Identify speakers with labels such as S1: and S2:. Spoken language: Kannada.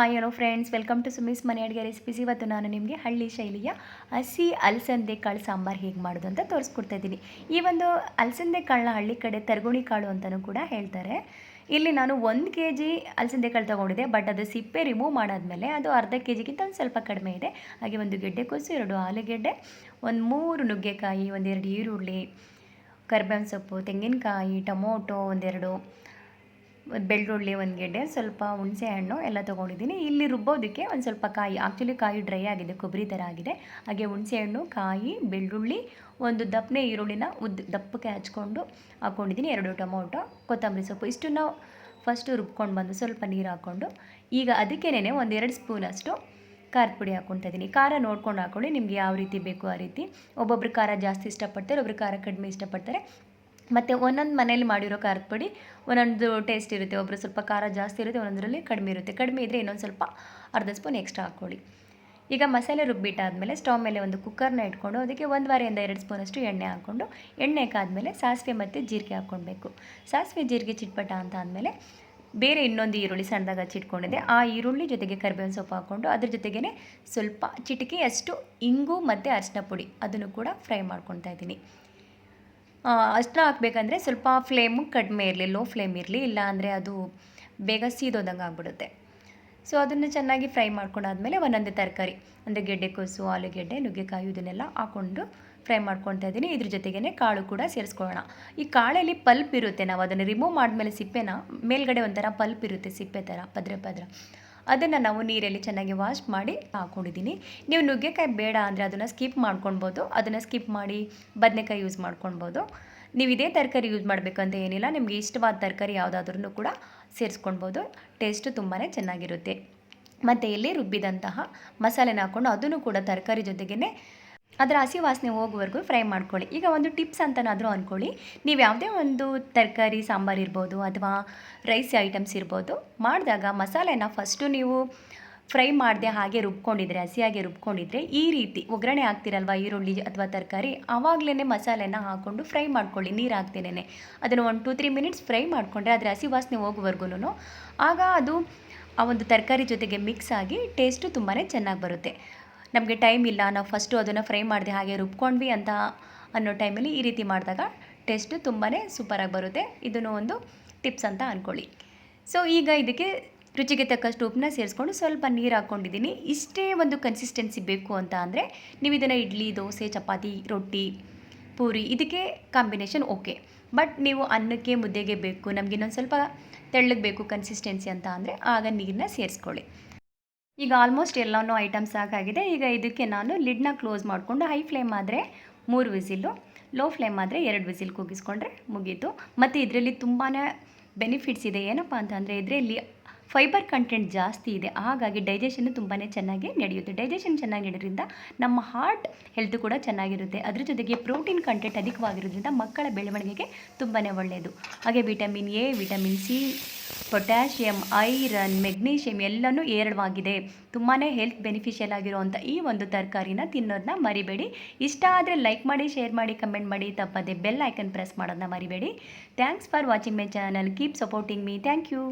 S1: Hi hello friends welcome to Sumi's ಮನೆ ಅಡುಗೆ ರೆಸಿಪೀಸ್ ಇವತ್ತು ನಾನು ನಿಮಗೆ ಹಳ್ಳಿ ಶೈಲಿಯ ಹಸಿ ಅಲಸಂದೆ ಕಾಳು ಸಾಂಬಾರು ಹೇಗೆ ಮಾಡೋದು ಅಂತ ತೋರಿಸ್ಕೊಡ್ತಾ ಇದ್ದೀನಿ. ಈ ಒಂದು ಅಲಸಂದೆ ಕಾಳನ್ನ ಹಳ್ಳಿ ಕಡೆ ತರಗುಣಿ ಕಾಳು ಅಂತಲೂ ಕೂಡ ಹೇಳ್ತಾರೆ. ಇಲ್ಲಿ ನಾನು ಒಂದು ಕೆ ಜಿ ಅಲಸಂದೆ ಕಾಳು ತೊಗೊಂಡಿದ್ದೆ ಬಟ್ ಅದು ಸಿಪ್ಪೆ ರಿಮೂವ್ ಮಾಡಾದ್ಮೇಲೆ ಅದು ಅರ್ಧ ಕೆ ಜಿಗಿಂತ ಒಂದು ಸ್ವಲ್ಪ ಕಡಿಮೆ ಇದೆ. ಹಾಗೆ ಒಂದು ಗೆಡ್ಡೆ ಕೊಸು ಎರಡು ಆಲೂಗೆಡ್ಡೆ, ಒಂದು ಮೂರು ನುಗ್ಗೆಕಾಯಿ ಒಂದೆರಡು ಈರುಳ್ಳಿ, ಕರ್ಬೇವಿನ ಸೊಪ್ಪು, ತೆಂಗಿನಕಾಯಿ, ಟೊಮೊಟೊ ಒಂದೆರಡು ಬೆಳ್ಳುಳ್ಳಿ ಒಂದು ಗೆಡ್ಡೆ, ಸ್ವಲ್ಪ ಹುಣಸೆ ಹಣ್ಣು ಎಲ್ಲ ತೊಗೊಂಡಿದ್ದೀನಿ. ಇಲ್ಲಿ ರುಬ್ಬೋದಕ್ಕೆ ಒಂದು ಸ್ವಲ್ಪ ಕಾಯಿ ಆ್ಯಕ್ಚುಲಿ ಕಾಯಿ ಡ್ರೈ ಆಗಿದೆ, ಕೊಬ್ಬರಿ ಥರ ಆಗಿದೆ. ಹಾಗೆ ಹುಣಸೆ ಹಣ್ಣು, ಕಾಯಿ, ಬೆಳ್ಳುಳ್ಳಿ, ಒಂದು ದಪ್ಪನೆ ಈರುಳ್ಳಿನ ಉದ್ದ, ದಪ್ಪಕ್ಕೆ ಹಚ್ಕೊಂಡು ಹಾಕ್ಕೊಂಡಿದ್ದೀನಿ. ಎರಡು ಟೊಮೊಟೊ, ಕೊತ್ತಂಬರಿ ಸೊಪ್ಪು, ಇಷ್ಟನ್ನು ಫಸ್ಟು ರುಬ್ಕೊಂಡು ಬಂದು ಸ್ವಲ್ಪ ನೀರು ಹಾಕ್ಕೊಂಡು, ಈಗ ಅದಕ್ಕೇನೆ ಒಂದೆರಡು ಸ್ಪೂನಷ್ಟು ಖಾರದ ಪುಡಿ ಹಾಕ್ಕೊತಾ ಇದ್ದೀನಿ. ಖಾರ ನೋಡ್ಕೊಂಡು ಹಾಕ್ಕೊಳ್ಳಿ ನಿಮಗೆ ಯಾವ ರೀತಿ ಬೇಕು ಆ ರೀತಿ. ಒಬ್ಬೊಬ್ರು ಖಾರ ಜಾಸ್ತಿ ಇಷ್ಟಪಡ್ತಾರೆ ಒಬ್ಬರು ಖಾರ ಕಡಿಮೆ ಇಷ್ಟಪಡ್ತಾರೆ. ಮತ್ತು ಒಂದೊಂದು ಮನೇಲಿ ಮಾಡಿರೋ ಖಾರದ ಪುಡಿ, ಒಂದೊಂದು ಟೇಸ್ಟ್ ಇರುತ್ತೆ. ಒಬ್ಬರು ಸ್ವಲ್ಪ ಖಾರ ಜಾಸ್ತಿ ಇರುತ್ತೆ, ಒಂದೊಂದರಲ್ಲಿ ಕಡಿಮೆ ಇರುತ್ತೆ. ಕಡಿಮೆ ಇದ್ದರೆ ಇನ್ನೊಂದು ಸ್ವಲ್ಪ ಅರ್ಧ ಸ್ಪೂನ್ ಎಕ್ಸ್ಟ್ರಾ ಹಾಕ್ಕೊಳ್ಳಿ. ಈಗ ಮಸಾಲೆ ರುಬ್ಬಿಟ್ಟಾದಮೇಲೆ ಸ್ಟವ್ ಮೇಲೆ ಒಂದು ಕುಕ್ಕರ್ನ ಇಟ್ಕೊಂಡು, ಅದಕ್ಕೆ ಒಂದು ವಾರದಿಂದ ಎರಡು ಸ್ಪೂನಷ್ಟು ಎಣ್ಣೆ ಹಾಕ್ಕೊಂಡು, ಎಣ್ಣೆ ಹಾಕಾದ್ಮೇಲೆ ಸಾಸಿವೆ ಮತ್ತು ಜೀರಿಗೆ ಹಾಕ್ಕೊಳ್ಬೇಕು. ಸಾಸಿವೆ, ಜೀರಿಗೆ ಚಿಟ್ಪಟ ಅಂತ ಆದಮೇಲೆ ಬೇರೆ ಇನ್ನೊಂದು ಈರುಳ್ಳಿ ಸಣ್ಣದಾಗ ಹಚ್ಚಿಟ್ಕೊಂಡಿದ್ದೆ ಆ ಈರುಳ್ಳಿ ಜೊತೆಗೆ ಕರಿಬೇವಿನ ಸೊಪ್ಪು ಹಾಕ್ಕೊಂಡು, ಅದ್ರ ಜೊತೆಗೇ ಸ್ವಲ್ಪ ಚಿಟಿಕೆಯಷ್ಟು ಇಂಗು ಮತ್ತು ಅರಿಶಿನ ಪುಡಿ, ಅದನ್ನು ಕೂಡ ಫ್ರೈ ಮಾಡ್ಕೊತಾ ಇದ್ದೀನಿ. ಅಷ್ಟನ್ನ ಹಾಕ್ಬೇಕಂದ್ರೆ ಸ್ವಲ್ಪ ಫ್ಲೇಮು ಕಡಿಮೆ ಇರಲಿ ಲೋ ಫ್ಲೇಮ್ ಇರಲಿ ಇಲ್ಲ ಅಂದರೆ ಅದು ಬೇಗ ಸೀದೋದಂಗೆ ಆಗ್ಬಿಡುತ್ತೆ. ಸೊ ಅದನ್ನು ಚೆನ್ನಾಗಿ ಫ್ರೈ ಮಾಡ್ಕೊಂಡಾದ್ಮೇಲೆ ಒಂದೊಂದೇ ತರಕಾರಿ, ಅಂದರೆ ಗೆಡ್ಡೆಕೋಸು ಆಲೂಗೆಡ್ಡೆ, ನುಗ್ಗೆಕಾಯಿ ಇದನ್ನೆಲ್ಲ ಹಾಕ್ಕೊಂಡು ಫ್ರೈ ಮಾಡ್ಕೊತಾ ಇದ್ದೀನಿ. ಇದ್ರ ಜೊತೆಗೇ ಕಾಳು ಕೂಡ ಸೇರಿಸ್ಕೊಳ್ಳೋಣ. ಈ ಕಾಳಲ್ಲಿ ಪಲ್ಪ್ ಇರುತ್ತೆ, ನಾವು ಅದನ್ನು ರಿಮೂವ್ ಮಾಡಿದ್ಮೇಲೆ ಸಿಪ್ಪೆನ ಮೇಲ್ಗಡೆ ಒಂಥರ ಪಲ್ಪ್ ಇರುತ್ತೆ, ಸಿಪ್ಪೆ ಥರ, ಪದ್ರೆ ಪದ್ರ. ಅದನ್ನು ನಾವು ನೀರಲ್ಲಿ ಚೆನ್ನಾಗಿ ವಾಶ್ ಮಾಡಿ ಹಾಕೊಂಡಿದ್ದೀನಿ. ನೀವು ನುಗ್ಗೆಕಾಯಿ ಬೇಡ ಅಂದರೆ ಅದನ್ನು ಸ್ಕಿಪ್ ಮಾಡ್ಕೊಳ್ಬೋದು. ಅದನ್ನು ಸ್ಕಿಪ್ ಮಾಡಿ ಬದನೆಕಾಯಿ ಯೂಸ್ ಮಾಡ್ಕೊಳ್ಬೋದು. ನೀವು ಇದೇ ತರಕಾರಿ ಯೂಸ್ ಮಾಡಬೇಕಂತ ಏನಿಲ್ಲ. ನಿಮಗೆ ಇಷ್ಟವಾದ ತರಕಾರಿ ಯಾವುದಾದ್ರೂ ಕೂಡ ಸೇರಿಸ್ಕೊಳ್ಬೋದು. ಟೇಸ್ಟು ತುಂಬಾ ಚೆನ್ನಾಗಿರುತ್ತೆ. ಮತ್ತು ಇಲ್ಲಿ ರುಬ್ಬಿದಂತಹ ಮಸಾಲೆನ ಹಾಕ್ಕೊಂಡು ಅದನ್ನು ಕೂಡ ತರಕಾರಿ ಜೊತೆಗೇ ಅದರ ಹಸಿ ವಾಸನೆ ಹೋಗುವವರೆಗೂ ಫ್ರೈ ಮಾಡ್ಕೊಳ್ಳಿ. ಈಗ ಒಂದು ಟಿಪ್ಸ್ ಅಂತನಾದರೂ ಅಂದ್ಕೊಳ್ಳಿ ನೀವು ಯಾವುದೇ ಒಂದು ತರಕಾರಿ, ಸಾಂಬಾರು ಇರ್ಬೋದು ಅಥವಾ ರೈಸ್ ಐಟಮ್ಸ್ ಇರ್ಬೋದು, ಮಾಡಿದಾಗ ಮಸಾಲೆನ ಫಸ್ಟು ನೀವು ಫ್ರೈ ಮಾಡಿದೆ ಹಾಗೆ ರುಬ್ಕೊಂಡಿದ್ರೆ, ಹಸಿಯಾಗಿ ರುಬ್ಕೊಂಡಿದ್ರೆ ಈ ರೀತಿ ಒಗ್ಗರಣೆ ಹಾಕ್ತಿರಲ್ವ? ಈರುಳ್ಳಿ ಅಥವಾ ತರಕಾರಿ ಆವಾಗಲೇ ಮಸಾಲೆನ ಹಾಕ್ಕೊಂಡು ಫ್ರೈ ಮಾಡ್ಕೊಳ್ಳಿ. ನೀರು ಹಾಕ್ತೇನೆ ಅದನ್ನು ಒಂದು ಟೂ ತ್ರೀ ಮಿನಿಟ್ಸ್ ಫ್ರೈ ಮಾಡಿಕೊಂಡ್ರೆ ಅದರ ಹಸಿ ವಾಸನೆ ಹೋಗುವವರೆಗೂ ಆಗ ಅದು ಆ ಒಂದು ತರಕಾರಿ ಜೊತೆಗೆ ಮಿಕ್ಸ್ ಆಗಿ ಟೇಸ್ಟು ತುಂಬಾ ಚೆನ್ನಾಗಿ ಬರುತ್ತೆ. ನಮಗೆ ಟೈಮ್ ಇಲ್ಲ, ನಾವು ಫಸ್ಟು ಅದನ್ನು ಫ್ರೈ ಮಾಡಿದೆ ಹಾಗೆ ರುಬ್ಕೊಂಡ್ವಿ ಅಂತ ಅನ್ನೋ ಟೈಮಲ್ಲಿ ಈ ರೀತಿ ಮಾಡಿದಾಗ ಟೇಸ್ಟು ತುಂಬಾ ಸೂಪರಾಗಿ ಬರುತ್ತೆ. ಇದನ್ನು ಒಂದು ಟಿಪ್ಸ್ ಅಂತ ಅಂದ್ಕೊಳ್ಳಿ ಸೊ ಈಗ ಇದಕ್ಕೆ ರುಚಿಗೆ ತಕ್ಕಷ್ಟು ಉಪ್ಪನ್ನ ಸೇರಿಸ್ಕೊಂಡು ಸ್ವಲ್ಪ ನೀರು ಹಾಕ್ಕೊಂಡಿದ್ದೀನಿ. ಇಷ್ಟೇ ಒಂದು ಕನ್ಸಿಸ್ಟೆನ್ಸಿ ಬೇಕು ಅಂತ ಅಂದರೆ ನೀವು ಇದನ್ನು ಇಡ್ಲಿ, ದೋಸೆ, ಚಪಾತಿ, ರೊಟ್ಟಿ, ಪೂರಿ ಇದಕ್ಕೆ ಕಾಂಬಿನೇಷನ್ ಓಕೆ ಬಟ್ ನೀವು ಅನ್ನಕ್ಕೆ ಮುದ್ದೆಗೆ ಬೇಕು, ನಮಗೆ ಇನ್ನೊಂದು ಸ್ವಲ್ಪ ತೆಳ್ಳಗೆ ಬೇಕು ಕನ್ಸಿಸ್ಟೆನ್ಸಿ ಅಂತ ಅಂದರೆ ಆಗ ನೀರನ್ನ ಸೇರಿಸ್ಕೊಳ್ಳಿ. ಈಗ ಆಲ್ಮೋಸ್ಟ್ ಎಲ್ಲನೂ ಐಟಮ್ಸ್ ಸಾಕಾಗಿದೆ ಈಗ ಇದಕ್ಕೆ ನಾನು ಲಿಡ್ನ ಕ್ಲೋಸ್ ಮಾಡಿಕೊಂಡು ಹೈ ಫ್ಲೇಮ್ ಆದರೆ ಮೂರು ವಿಸಿಲು ಲೋ ಫ್ಲೇಮ್ ಆದರೆ ಎರಡು ವಿಸಿಲ್ ಕೂಗಿಸ್ಕೊಂಡ್ರೆ ಮುಗೀತು. ಮತ್ತು ಇದರಲ್ಲಿ ತುಂಬಾ ಬೆನಿಫಿಟ್ಸ್ ಇದೆ. ಏನಪ್ಪ ಅಂತಂದರೆ ಇದರಲ್ಲಿ ಫೈಬರ್ ಕಂಟೆಂಟ್ ಜಾಸ್ತಿ ಇದೆ. ಹಾಗಾಗಿ ಡೈಜೆಷನ್ ತುಂಬಾ ಚೆನ್ನಾಗಿ ನಡೆಯುತ್ತೆ. ಡೈಜೆಷನ್ ಚೆನ್ನಾಗಿ ನಡೆಯೋದ್ರಿಂದ ನಮ್ಮ ಹಾರ್ಟ್ ಹೆಲ್ತ್ ಕೂಡ ಚೆನ್ನಾಗಿರುತ್ತೆ. ಅದ್ರ ಜೊತೆಗೆ ಪ್ರೋಟೀನ್ ಕಂಟೆಂಟ್ ಅಧಿಕವಾಗಿರೋದ್ರಿಂದ ಮಕ್ಕಳ ಬೆಳವಣಿಗೆಗೆ ತುಂಬಾ ಒಳ್ಳೆಯದು ಹಾಗೆ vitamin A vitamin C potassium iron magnesium ಎಲ್ಲನೂ ಏರಳವಾಗಿದೆ ತುಂಬಾ ಹೆಲ್ತ್ ಬೆನಿಫಿಷಿಯಲ್ ಆಗಿರುವಂಥ ಈ ಒಂದು ತರಕಾರಿನ ತಿನ್ನೋದನ್ನ ಮರಿಬೇಡಿ. ಇಷ್ಟ ಆದರೆ ಲೈಕ್ ಮಾಡಿ ಶೇರ್ ಮಾಡಿ ಕಮೆಂಟ್ ಮಾಡಿ. ತಪ್ಪದೆ ಬೆಲ್ ಐಕನ್ ಪ್ರೆಸ್ ಮಾಡೋದನ್ನ ಮರಿಬೇಡಿ. Thanks for watching my channel keep supporting me thank you